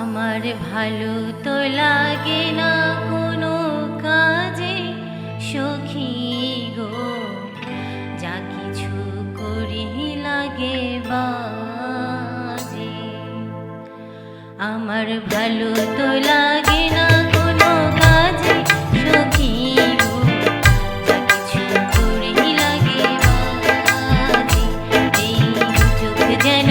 আমার ভালো তো লাগে না কোনো কাজে, সখী গো, যা কিছু করি লাগে বাজে। আমার ভালো তো লাগে না কোনো কাজে যেন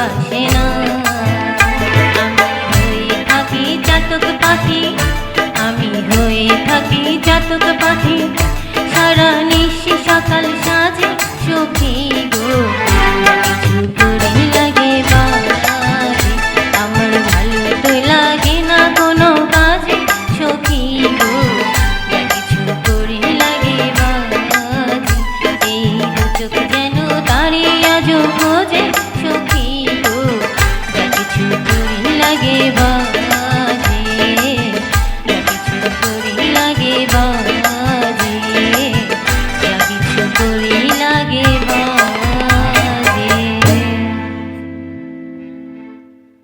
আসে না। আমি হয়ে থাকি চাতক পাখি, আমি হয়ে থাকি চাতক পাখি। সারা নিশি সকাল সাজে সখী লাগে বাজে, আমার ভালো তো লাগে না কোনো কাজে সখী কিছু করি লাগে বাজে, এই চোখ যেন দাঁড়িয়ে আজ খোঁজে। Juli.